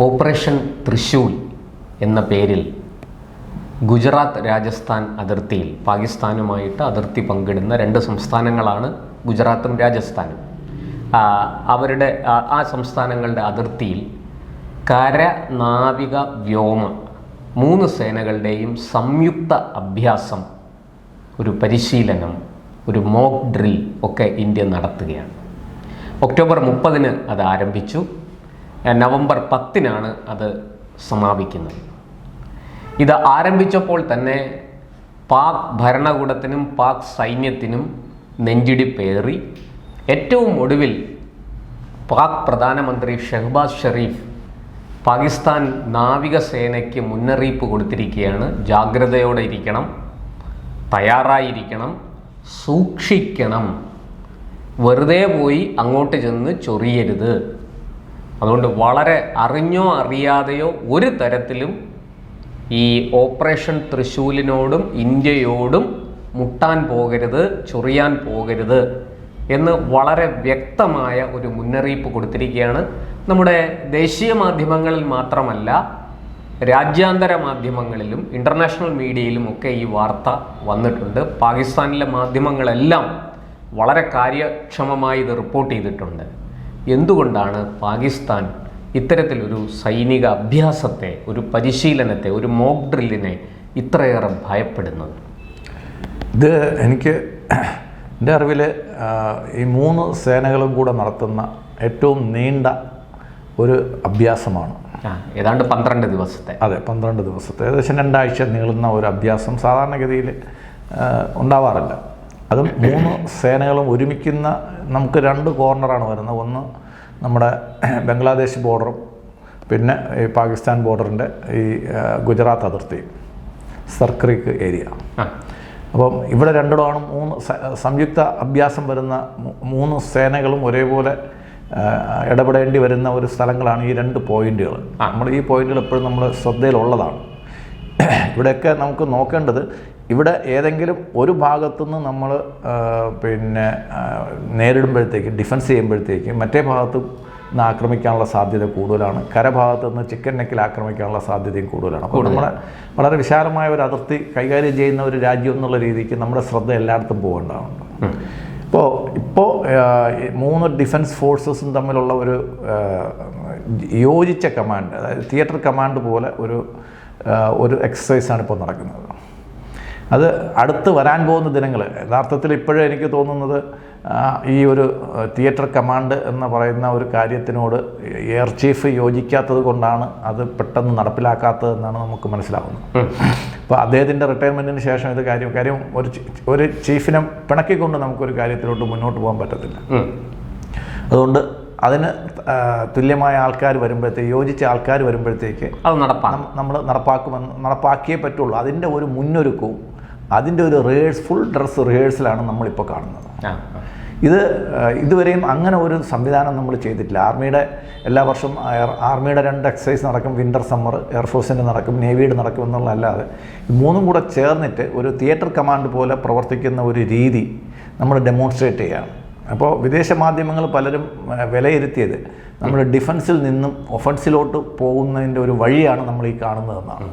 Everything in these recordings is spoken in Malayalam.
ഓപ്പറേഷൻ തൃശൂൽ എന്ന പേരിൽ ഗുജറാത്ത് രാജസ്ഥാൻ അതിർത്തിയിൽ പാകിസ്ഥാനുമായിട്ട് അതിർത്തി പങ്കിടുന്ന രണ്ട് സംസ്ഥാനങ്ങളാണ് ഗുജറാത്തും രാജസ്ഥാനും. അവരുടെ ആ- സംസ്ഥാനങ്ങളുടെ അതിർത്തിയിൽ കര നാവിക വ്യോമ മൂന്ന് സേനകളുടെയും സംയുക്ത അഭ്യാസം ഒരു പരിശീലനം ഒരു മോക്ക് ഡ്രിൽ ഒക്കെ ഇന്ത്യ നടത്തുകയാണ്. ഒക്ടോബർ മുപ്പതിന് അത് ആരംഭിച്ചു. നവംബർ പത്തിനാണ് അത് സമാപിക്കുന്നത്. ഇത് ആരംഭിച്ചപ്പോൾ തന്നെ പാക് ഭരണകൂടത്തിനും പാക് സൈന്യത്തിനും നെഞ്ചിടിപ്പേറി. ഏറ്റവും ഒടുവിൽ പാക് പ്രധാനമന്ത്രി ഷെഹ്ബാസ് ഷെരീഫ് പാകിസ്ഥാൻ നാവികസേനയ്ക്ക് മുന്നറിയിപ്പ് കൊടുത്തിരിക്കുകയാണ്. ജാഗ്രതയോടെ ഇരിക്കണം തയ്യാറായിരിക്കണം സൂക്ഷിക്കണം. വെറുതെ പോയി അങ്ങോട്ട് ചെന്ന് ചൊറിയരുത്. അതുകൊണ്ട് വളരെ അറിഞ്ഞോ അറിയാതെയോ ഒരു തരത്തിലും ഈ ഓപ്പറേഷൻ തൃശൂലിനോടും ഇന്ത്യയോടും മുട്ടാൻ പോകരുത് ചൊറിയാൻ പോകരുത് എന്ന് വളരെ വ്യക്തമായ ഒരു മുന്നറിയിപ്പ് കൊടുത്തിരിക്കുകയാണ്. നമ്മുടെ ദേശീയ മാധ്യമങ്ങളിൽ മാത്രമല്ല രാജ്യാന്തര മാധ്യമങ്ങളിലും ഇന്റർനാഷണൽ മീഡിയയിലും ഒക്കെ ഈ വാർത്ത വന്നിട്ടുണ്ട്. പാകിസ്ഥാനിലെ മാധ്യമങ്ങളെല്ലാം വളരെ കാര്യക്ഷമമായി ഇത് റിപ്പോർട്ട് ചെയ്തിട്ടുണ്ട്. എന്തുകൊണ്ടാണ് പാകിസ്ഥാൻ ഇത്തരത്തിലൊരു സൈനിക അഭ്യാസത്തെ ഒരു പരിശീലനത്തെ ഒരു മോക്ക് ഡ്രില്ലിനെ ഇത്രയേറെ ഭയപ്പെടുന്നത്? ഇത് എനിക്ക് എന്റെ അറിവിൽ ഈ മൂന്ന് സേനകളും കൂടെ നടത്തുന്ന ഏറ്റവും നീണ്ട ഒരു അഭ്യാസമാണ്. ഏതാണ്ട് പന്ത്രണ്ട് ദിവസത്തെ. അതെ പന്ത്രണ്ട് ദിവസത്തെ. ഏകദേശം രണ്ടാഴ്ച നീളുന്ന ഒരു അഭ്യാസം സാധാരണഗതിയിൽ ഉണ്ടാവാറില്ല. അതും മൂന്ന് സേനകളും ഒരുമിക്കുന്ന നമുക്ക് രണ്ട് കോർണറാണ് വരുന്നത്. ഒന്ന് നമ്മുടെ ബംഗ്ലാദേശ് ബോർഡറും പിന്നെ ഈ പാകിസ്ഥാൻ ബോർഡറിന്റെ ഈ ഗുജറാത്ത് അതിർത്തി സർക്രീക്ക് ഏരിയ. അപ്പം ഇവിടെ രണ്ടിടമാണ് മൂന്ന് സംയുക്ത അഭ്യാസം വരുന്ന മൂന്ന് സേനകളും ഒരേപോലെ ഇടപെടേണ്ടി വരുന്ന ഒരു സ്ഥലങ്ങളാണ് ഈ രണ്ട് പോയിന്റുകൾ. നമ്മൾ ഈ പോയിന്റുകൾ എപ്പോഴും നമ്മൾ ശ്രദ്ധയിലുള്ളതാണ്. ഇവിടെയൊക്കെ നമുക്ക് നോക്കേണ്ടത് ഇവിടെ ഏതെങ്കിലും ഒരു ഭാഗത്തുനിന്ന് നമ്മൾ പിന്നെ നേരിടുമ്പോഴത്തേക്കും ഡിഫൻസ് ചെയ്യുമ്പോഴത്തേക്ക് മറ്റേ ഭാഗത്ത് നിന്ന് ആക്രമിക്കാനുള്ള സാധ്യത കൂടുതലാണ്. കരഭാഗത്ത് നിന്ന് ചിക്കൻ നെക്കിൽ ആക്രമിക്കാനുള്ള സാധ്യതയും കൂടുതലാണ്. അപ്പോൾ നമ്മുടെ വളരെ വിശാലമായ ഒരു അതിർത്തി കൈകാര്യം ചെയ്യുന്ന ഒരു രാജ്യം എന്നുള്ള രീതിക്ക് നമ്മുടെ ശ്രദ്ധ എല്ലായിടത്തും പോകേണ്ടതുണ്ട്. ഇപ്പോൾ ഇപ്പോൾ മൂന്ന് ഡിഫൻസ് ഫോഴ്സസും തമ്മിലുള്ള ഒരു യോജിച്ച കമാൻഡ് അതായത് തിയേറ്റർ കമാൻഡ് പോലെ ഒരു ഒരു എക്സസൈസാണ് ഇപ്പോൾ നടക്കുന്നത്. അത് അടുത്ത് വരാൻ പോകുന്ന ദിനങ്ങൾ. യഥാർത്ഥത്തിൽ ഇപ്പോഴും എനിക്ക് തോന്നുന്നത് ഈ ഒരു തിയേറ്റർ കമാൻഡ് എന്ന് പറയുന്ന ഒരു കാര്യത്തിനോട് എയർ ചീഫ് യോജിക്കാത്തത് കൊണ്ടാണ് അത് പെട്ടെന്ന് നടപ്പിലാക്കാത്തതെന്നാണ് നമുക്ക് മനസ്സിലാവുന്നത്. അപ്പോൾ അദ്ദേഹത്തിന്റെ റിട്ടയർമെന്റിന് ശേഷം ഇത് കാര്യം കാര്യം ഒരു ഒരു ചീഫിനെ പിണക്കിക്കൊണ്ട് നമുക്കൊരു കാര്യത്തിലോട്ട് മുന്നോട്ട് പോകാൻ പറ്റത്തില്ല. അതുകൊണ്ട് അതിന് തുല്യമായ ആൾക്കാർ വരുമ്പോഴത്തേക്ക് യോജിച്ച ആൾക്കാർ വരുമ്പോഴത്തേക്ക് അത് നടപ്പാക്കും നമ്മൾ നടപ്പാക്കുമെന്ന് നടപ്പാക്കിയേ പറ്റുള്ളൂ. അതിന്റെ ഒരു മുന്നൊരുക്കവും അതിന്റെ ഒരു റിഹേഴ്സ് ഫുൾ ഡ്രസ് റിഹേഴ്സലാണ് നമ്മളിപ്പോൾ കാണുന്നത്. ഇത് ഇതുവരെയും അങ്ങനെ ഒരു സംവിധാനം നമ്മൾ ചെയ്തിട്ടില്ല. ആർമിയുടെ എല്ലാ വർഷവും ആർമിയുടെ രണ്ട് എക്സസൈസ് നടക്കും. വിന്റർ സമ്മർ എയർഫോഴ്സിന്റെ നടക്കും. നേവിയുടെ നടക്കും എന്നുള്ളതല്ലാതെ മൂന്നും കൂടെ ചേർന്നിട്ട് ഒരു തിയേറ്റർ കമാൻഡ് പോലെ പ്രവർത്തിക്കുന്ന ഒരു രീതി നമ്മൾ ഡെമോൺസ്ട്രേറ്റ് ചെയ്യുകയാണ് അപ്പോൾ വിദേശ മാധ്യമങ്ങൾ പലരും വിലയിരുത്തിയത് നമ്മൾ ഡിഫൻസിൽ നിന്നും ഒഫൻസിലോട്ട് പോകുന്നതിന്റെ ഒരു വഴിയാണ് നമ്മൾ ഈ കാണുന്നതെന്നാണ്.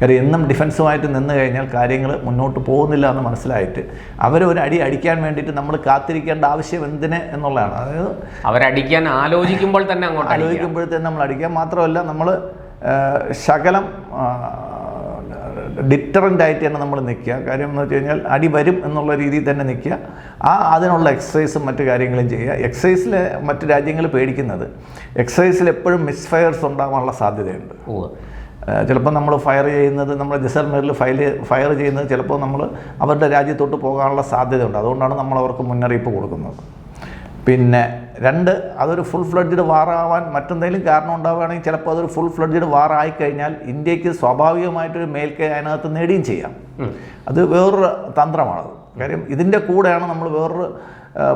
കാര്യം എന്നും ഡിഫൻസുമായിട്ട് നിന്ന് കഴിഞ്ഞാൽ കാര്യങ്ങൾ മുന്നോട്ട് പോകുന്നില്ല എന്ന് മനസ്സിലായിട്ട് അവരെ ഒരു അടി അടിക്കാൻ വേണ്ടിയിട്ട് നമ്മൾ കാത്തിരിക്കേണ്ട ആവശ്യം എന്തിന് എന്നുള്ളതാണ്. അതായത് അവരടിക്കാൻ ആലോചിക്കുമ്പോൾ തന്നെ അങ്ങോട്ട് ആലോചിക്കുമ്പോഴത്തേന് നമ്മൾ അടിക്കുക. മാത്രമല്ല നമ്മൾ ശകലം ഡിറ്ററന്റ് ആയിട്ട് തന്നെ നമ്മൾ നിൽക്കുക. കാര്യം എന്ന് വെച്ച് കഴിഞ്ഞാൽ അടി വരും എന്നുള്ള രീതിയിൽ തന്നെ നിൽക്കുക. ആ അതിനുള്ള എക്സസൈസും മറ്റു കാര്യങ്ങളും ചെയ്യുക. എക്സസൈസിൽ മറ്റു രാജ്യങ്ങൾ പേടിക്കുന്നത്. എക്സസൈസിൽ എപ്പോഴും മിസ്ഫയർസ് ഉണ്ടാകാനുള്ള സാധ്യതയുണ്ട്. ഓ ചിലപ്പോൾ നമ്മൾ ഫയർ ചെയ്യുന്നത് നമ്മൾ ജസർമേറിൽ ഫയൽ ഫയർ ചെയ്യുന്നത് ചിലപ്പോൾ നമ്മൾ അവരുടെ രാജ്യത്തോട്ട് പോകാനുള്ള സാധ്യതയുണ്ട്. അതുകൊണ്ടാണ് നമ്മൾ അവർക്ക് മുന്നറിയിപ്പ് കൊടുക്കുന്നത്. പിന്നെ രണ്ട് അതൊരു ഫുൾ ഫ്ലഡ്ജഡ് വാറാവാൻ മറ്റെന്തെങ്കിലും കാരണം ഉണ്ടാവുകയാണെങ്കിൽ ചിലപ്പോൾ അതൊരു ഫുൾ ഫ്ലഡ്ജഡ് വാറായി കഴിഞ്ഞാൽ ഇന്ത്യയ്ക്ക് സ്വാഭാവികമായിട്ടൊരു മേൽക്കൈ അതിനകത്ത് നേടുകയും ചെയ്യാം. അത് വേറൊരു തന്ത്രമാണത്. കാര്യം ഇതിന്റെ കൂടെയാണ് നമ്മൾ വേറൊരു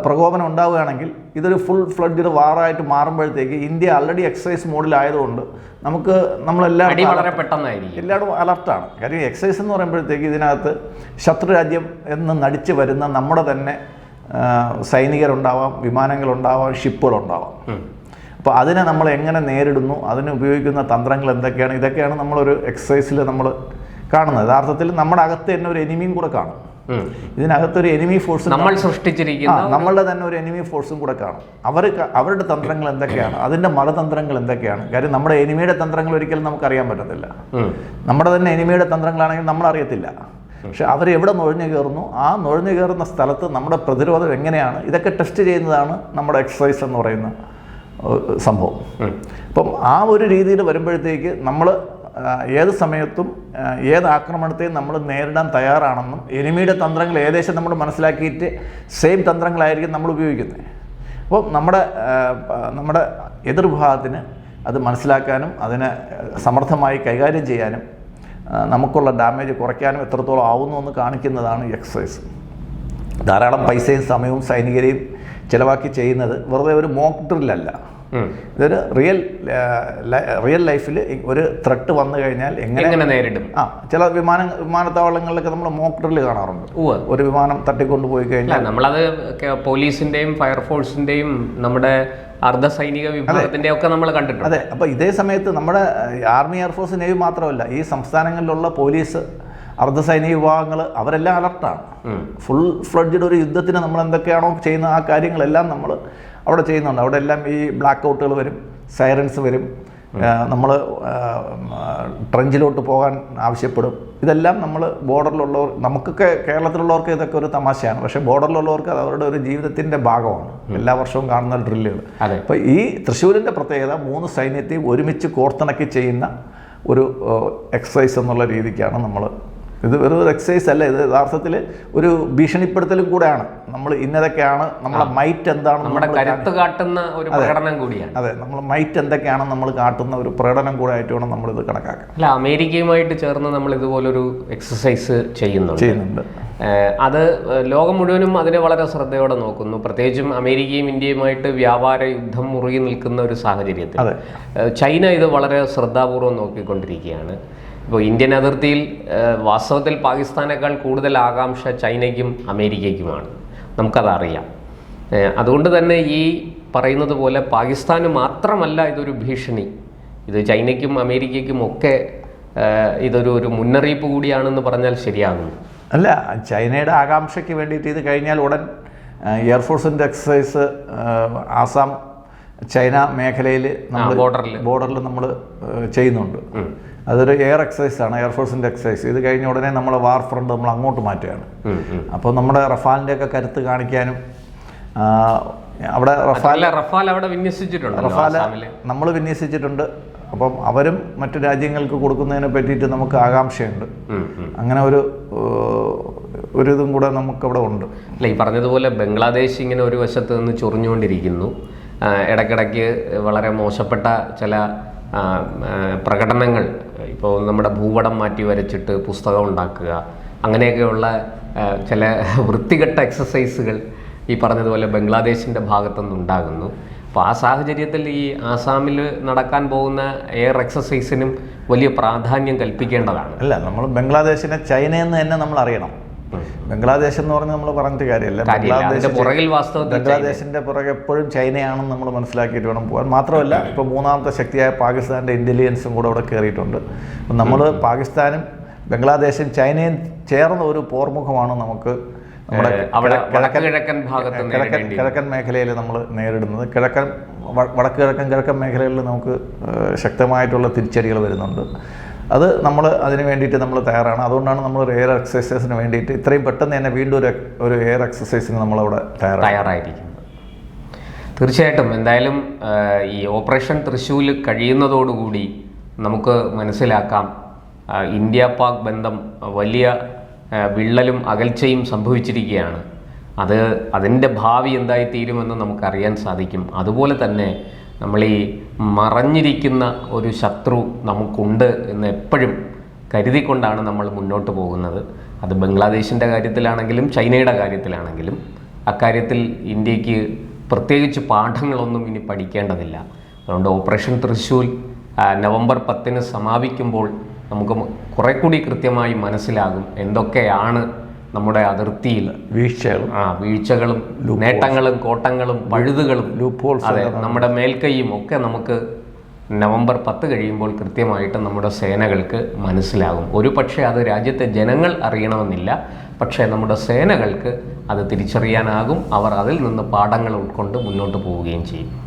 പ്രകോപനം ഉണ്ടാവുകയാണെങ്കിൽ ഇതൊരു ഫുൾ ഫ്ലഡ്ജഡ് വാറായിട്ട് മാറുമ്പോഴത്തേക്ക് ഇന്ത്യ ആൾറെഡി എക്സസൈസ് മോഡിലായതുകൊണ്ട് നമുക്ക് നമ്മളെല്ലാം വളരെ പെട്ടെന്നായിരിക്കും. എല്ലായിടും അലർട്ടാണ് കാര്യം എക്സസൈസ് എന്ന് പറയുമ്പോഴത്തേക്ക് ഇതിനകത്ത് ശത്രുരാജ്യം എന്ന് നടിച്ച് വരുന്ന നമ്മുടെ തന്നെ സൈനികരുണ്ടാവാം വിമാനങ്ങളുണ്ടാവാം ഷിപ്പുകളുണ്ടാവാം. അപ്പോൾ അതിനെ നമ്മൾ എങ്ങനെ നേരിടുന്നു? അതിന് ഉപയോഗിക്കുന്ന തന്ത്രങ്ങൾ എന്തൊക്കെയാണ്? ഇതൊക്കെയാണ് നമ്മളൊരു എക്സസൈസിൽ നമ്മൾ കാണുന്നത്. യഥാർത്ഥത്തിൽ നമ്മുടെ അകത്ത് തന്നെ ഒരു എനിമിയും കൂടെ കാണും. ഇതിനകത്തൊരു എനിമി ഫോഴ്സ് നമ്മൾ സൃഷ്ടിച്ചിരിക്കുന്നു നമ്മളുടെ തന്നെ ഒരു എനിമി ഫോഴ്സും കൂടെ കാണും. അവർ അവരുടെ തന്ത്രങ്ങൾ എന്തൊക്കെയാണ്? അതിന്റെ മതതന്ത്രങ്ങൾ എന്തൊക്കെയാണ്? കാര്യം നമ്മുടെ എനിമിയുടെ തന്ത്രങ്ങൾ ഒരിക്കലും നമുക്ക് അറിയാൻ പറ്റത്തില്ല. നമ്മുടെ തന്നെ എനിമിയുടെ തന്ത്രങ്ങളാണെങ്കിൽ നമ്മൾ അറിയത്തില്ല പക്ഷെ അവർ എവിടെ നുഴഞ്ഞു കയറുന്നു? ആ നുഴഞ്ഞു കയറുന്ന സ്ഥലത്ത് നമ്മുടെ പ്രതിരോധം എങ്ങനെയാണ്? ഇതൊക്കെ ടെസ്റ്റ് ചെയ്യുന്നതാണ് നമ്മുടെ എക്സസൈസ് എന്ന് പറയുന്ന സംഭവം. അപ്പം ആ ഒരു രീതിയിൽ വരുമ്പോഴത്തേക്ക് നമ്മൾ ഏത് സമയത്തും ഏത് ആക്രമണത്തെയും നമ്മൾ നേരിടാൻ തയ്യാറാണെന്നും എനിമിയുടെ തന്ത്രങ്ങൾ ഏകദേശം നമ്മൾ മനസ്സിലാക്കിയിട്ട് സെയിം തന്ത്രങ്ങളായിരിക്കും നമ്മൾ ഉപയോഗിക്കുന്നത് അപ്പോൾ നമ്മുടെ നമ്മുടെ എതിർവിഭാഗത്തിന് അത് മനസ്സിലാക്കാനും അതിനെ സമർത്ഥമായി കൈകാര്യം ചെയ്യാനും നമുക്കുള്ള ഡാമേജ് കുറയ്ക്കാനും എത്രത്തോളം ആവുന്നു എന്ന് കാണിക്കുന്നതാണ് എക്സസൈസ് ധാരാളം പൈസയും സമയവും സൈനികരെയും ചിലവാക്കി ചെയ്യുന്നത് വെറുതെ ഒരു മോക്ക് ഡ്രില്ലല്ല. ഇതൊരു റിയൽ റിയൽ ലൈഫിൽ ഒരു ത്രട്ട് വന്നു കഴിഞ്ഞാൽ എങ്ങനെ നേരിടും? ആ ചില വിമാന വിമാനത്താവളങ്ങളിലൊക്കെ നമ്മൾ മോക്ക് ഡ്രില്ല് കാണാറുണ്ട്. ഒരു വിമാനം തട്ടിക്കൊണ്ട് പോയി കഴിഞ്ഞാൽ നമ്മളത് പോലീസിന്റെയും ഫയർഫോഴ്സിന്റെയും നമ്മുടെ അർദ്ധ സൈനിക വിഭാഗത്തിന്റെ ഒക്കെ നമ്മൾ കണ്ടിട്ടുണ്ട്. അതെ അപ്പൊ ഇതേ സമയത്ത് നമ്മുടെ ആർമി എയർഫോഴ്സ് നേവി മാത്രമല്ല ഈ സംസ്ഥാനങ്ങളിലുള്ള പോലീസ് അർദ്ധസൈനിക വിഭാഗങ്ങൾ അവരെല്ലാം അലർട്ടാണ്. ഫുൾ ഫ്ലഡ്ജഡ് ഒരു യുദ്ധത്തിന് നമ്മൾ എന്തൊക്കെയാണോ ചെയ്യുന്ന ആ കാര്യങ്ങളെല്ലാം നമ്മൾ അവിടെ ചെയ്യുന്നുണ്ട്. അവിടെ എല്ലാം ഈ ബ്ലാക്ക് ഔട്ടുകൾ വരും സൈറൻസ് വരും. നമ്മൾ ട്രഞ്ചിലോട്ട് പോകാൻ ആവശ്യപ്പെടും. ഇതെല്ലാം നമ്മൾ ബോർഡറിലുള്ളവർ നമുക്കൊക്കെ കേരളത്തിലുള്ളവർക്ക് ഇതൊക്കെ ഒരു തമാശയാണ്. പക്ഷേ ബോർഡറിലുള്ളവർക്ക് അത് അവരുടെ ഒരു ജീവിതത്തിന്റെ ഭാഗമാണ്. എല്ലാ വർഷവും കാണുന്ന ഡ്രില്ലുകൾ അപ്പോൾ ഈ തൃശ്ശൂരിന്റെ പ്രത്യേകത മൂന്ന് സൈന്യത്തെയും ഒരുമിച്ച് കോർത്തിണക്കി ചെയ്യുന്ന ഒരു എക്സസൈസ് എന്നുള്ള രീതിക്കാണ് നമ്മൾ ഇത് വെറും ഒരു എക്സസൈസ് അല്ല ഇത് യഥാർത്ഥത്തിൽ ഒരു ഭീഷണിപ്പെടുത്തലും കൂടെയാണ്. നമ്മൾ ഇന്നതൊക്കെയാണ് നമ്മുടെ മൈറ്റ് എന്താണ് നമ്മുടെ നമ്മൾ കരുത്ത് കാട്ടുന്ന ഒരു പ്രകടനം കൂടിയാണ്. അതെ നമ്മൾ മൈറ്റ് എന്തൊക്കെയാണ് നമ്മൾ കാട്ടുന്ന ഒരു പ്രകടനം കൂടെ ആയിട്ട് വേണം നമ്മളിത് കണക്കാക്കാം അല്ല അമേരിക്കയുമായിട്ട് ചേർന്ന് നമ്മൾ ഇതുപോലൊരു എക്സസൈസ് ചെയ്യുന്നുണ്ട്. ചെയ്യുന്നുണ്ട്. അത് ലോകം മുഴുവനും അതിനെ വളരെ ശ്രദ്ധയോടെ നോക്കുന്നു. പ്രത്യേകിച്ചും അമേരിക്കയും ഇന്ത്യയുമായിട്ട് വ്യാപാര യുദ്ധം മുറുകി നിൽക്കുന്ന ഒരു സാഹചര്യത്തിൽ. ചൈന ഇത് വളരെ ശ്രദ്ധാപൂർവം നോക്കിക്കൊണ്ടിരിക്കുകയാണ്. ഇപ്പോൾ ഇന്ത്യൻ അതിർത്തിയിൽ വാസ്തവത്തിൽ പാകിസ്ഥാനേക്കാൾ കൂടുതൽ ആകാംക്ഷ ചൈനയ്ക്കും അമേരിക്കയ്ക്കുമാണ്. നമുക്കതറിയാം. അതുകൊണ്ട് തന്നെ ഈ പറയുന്നത് പോലെ പാകിസ്ഥാന് മാത്രമല്ല ഇതൊരു ഭീഷണി. ഇത് ചൈനയ്ക്കും അമേരിക്കയ്ക്കും ഒക്കെ ഇതൊരു ഒരു മുന്നറിയിപ്പ് കൂടിയാണെന്ന് പറഞ്ഞാൽ ശരിയാകുന്നു അല്ല ചൈനയുടെ ആകാംക്ഷയ്ക്ക് വേണ്ടിയിട്ട് ഇത് കഴിഞ്ഞാൽ ഉടൻ എയർഫോഴ്സിന്റെ എക്സസൈസ് ആസാം ചൈന മേഖലയിൽ നമ്മൾ ബോർഡറിൽ ബോർഡറിൽ നമ്മൾ ചെയ്യുന്നുണ്ട്. അതൊരു എയർ എക്സസൈസ് ആണ് എയർഫോഴ്സിന്റെ എക്സസൈസ് ഇത് കഴിഞ്ഞ ഉടനെ നമ്മൾ വാർ ഫ്രണ്ട് നമ്മൾ അങ്ങോട്ട് മാറ്റുകയാണ്. അപ്പോൾ നമ്മുടെ റഫാലിന്റെ ഒക്കെ കരുത്ത് കാണിക്കാനും അവിടെ റഫാൽ റഫാൽ അവിടെ വിന്യസിച്ചിട്ടുണ്ട് റഫാൽ നമ്മൾ വിന്യസിച്ചിട്ടുണ്ട്. അപ്പം അവരും മറ്റു രാജ്യങ്ങൾക്ക് കൊടുക്കുന്നതിനെ പറ്റിയിട്ട് നമുക്ക് ആകാംക്ഷയുണ്ട്. അങ്ങനെ ഒരു ഒരു ഇതും കൂടെ നമുക്കവിടെ ഉണ്ട്. അല്ല ഈ പറഞ്ഞതുപോലെ ബംഗ്ലാദേശ് ഇങ്ങനെ ഒരു വശത്ത് നിന്ന് ചൊറിഞ്ഞുകൊണ്ടിരിക്കുന്നു. ഇടയ്ക്കിടയ്ക്ക് വളരെ മോശപ്പെട്ട ചില പ്രകടനങ്ങൾ ഇപ്പോൾ നമ്മുടെ ഭൂപടം മാറ്റി വരച്ചിട്ട് പുസ്തകം ഉണ്ടാക്കുക അങ്ങനെയൊക്കെയുള്ള ചില വൃത്തികെട്ട എക്സസൈസുകൾ ഈ പറഞ്ഞതുപോലെ ബംഗ്ലാദേശിന്റെ ഭാഗത്തുനിന്ന് ഉണ്ടാകുന്നു. അപ്പോൾ ആ സാഹചര്യത്തിൽ ഈ ആസാമിൽ നടക്കാൻ പോകുന്ന എയർ എക്സസൈസിനും വലിയ പ്രാധാന്യം കൽപ്പിക്കേണ്ടതാണ്. അല്ല നമ്മൾ ബംഗ്ലാദേശിനെ ചൈനയെന്ന് തന്നെ നമ്മൾ അറിയണം. ബംഗ്ലാദേശ് എന്ന് പറഞ്ഞ് നമ്മൾ പറഞ്ഞിട്ട് കാര്യമില്ല. ബംഗ്ലാദേശ് പുറകിൽ ബംഗ്ലാദേശിന്റെ പുറകെ എപ്പോഴും ചൈനയാണെന്ന് നമ്മൾ മനസ്സിലാക്കിയിട്ട് വേണം പോകാൻ. മാത്രമല്ല ഇപ്പോൾ മൂന്നാമത്തെ ശക്തിയായ പാകിസ്ഥാന്റെ ഇന്റലിജൻസും കൂടെ അവിടെ കയറിയിട്ടുണ്ട് അപ്പം നമ്മൾ പാകിസ്ഥാനും ബംഗ്ലാദേശും ചൈനയും ചേർന്ന ഒരു പോർമുഖമാണ് നമുക്ക് നമ്മുടെ കിഴക്കൻ ഭാഗത്ത് കിഴക്കൻ കിഴക്കൻ മേഖലയിൽ നമ്മൾ നേരിടുന്നത്. കിഴക്കൻ വടക്ക് കിഴക്കൻ കിഴക്കൻ മേഖലകളിൽ നമുക്ക് ശക്തമായിട്ടുള്ള തിരിച്ചടികൾ വരുന്നുണ്ട്. അത് നമ്മൾ അതിന് വേണ്ടിയിട്ട് നമ്മൾ തയ്യാറാണ്. അതുകൊണ്ടാണ് നമ്മൾ ഒരു എയർ എക്സസൈസിന് വേണ്ടിയിട്ട് ഇത്രയും പെട്ടെന്ന് തന്നെ വീണ്ടും ഒരു ഒരു എയർ എക്സസൈസിന് നമ്മളവിടെ തയ്യാറായിരിക്കുന്നത്. തീർച്ചയായിട്ടും. എന്തായാലും ഈ ഓപ്പറേഷൻ തൃശ്ശൂൽ കഴിയുന്നതോടുകൂടി നമുക്ക് മനസ്സിലാക്കാം. ഇന്ത്യ പാക് ബന്ധം വലിയ വിള്ളലും അകൽച്ചയും സംഭവിച്ചിരിക്കുകയാണ്. അത് അതിന്റെ ഭാവി എന്തായിത്തീരുമെന്ന് നമുക്കറിയാൻ സാധിക്കും. അതുപോലെ തന്നെ നമ്മൾ ഈ മറഞ്ഞിരിക്കുന്ന ഒരു ശത്രു നമുക്കുണ്ട് എന്ന് എപ്പോഴും കരുതിക്കൊണ്ടാണ് നമ്മൾ മുന്നോട്ട് പോകുന്നത്. അത് ബംഗ്ലാദേശിന്റെ കാര്യത്തിലാണെങ്കിലും ചൈനയുടെ കാര്യത്തിലാണെങ്കിലും അക്കാര്യത്തിൽ ഇന്ത്യയ്ക്ക് പ്രത്യേകിച്ച് പാഠങ്ങളൊന്നും ഇനി പഠിക്കേണ്ടതില്ല. അതുകൊണ്ട് ഓപ്പറേഷൻ തൃശ്ശൂൽ ആ, നവംബർ പത്തിന് സമാപിക്കുമ്പോൾ നമുക്ക് കുറെ കൂടി കൃത്യമായി മനസ്സിലാകും എന്തൊക്കെയാണ് നമ്മുടെ അതിർത്തിയിൽ വീഴ്ചകളും ആ വീഴ്ചകളും നേട്ടങ്ങളും കോട്ടങ്ങളും പഴുതുകളും ലൂപ്പോൾ അതെ നമ്മുടെ മേൽക്കൈയും ഒക്കെ നമുക്ക് നവംബർ പത്ത് കഴിയുമ്പോൾ കൃത്യമായിട്ട് നമ്മുടെ സേനകൾക്ക് മനസ്സിലാകും. ഒരു പക്ഷേ അത് രാജ്യത്തെ ജനങ്ങൾ അറിയണമെന്നില്ല. പക്ഷേ നമ്മുടെ സേനകൾക്ക് അത് തിരിച്ചറിയാനാകും. അവർ അതിൽ നിന്ന് പാഠങ്ങൾ ഉൾക്കൊണ്ട് മുന്നോട്ട് പോവുകയും ചെയ്യും.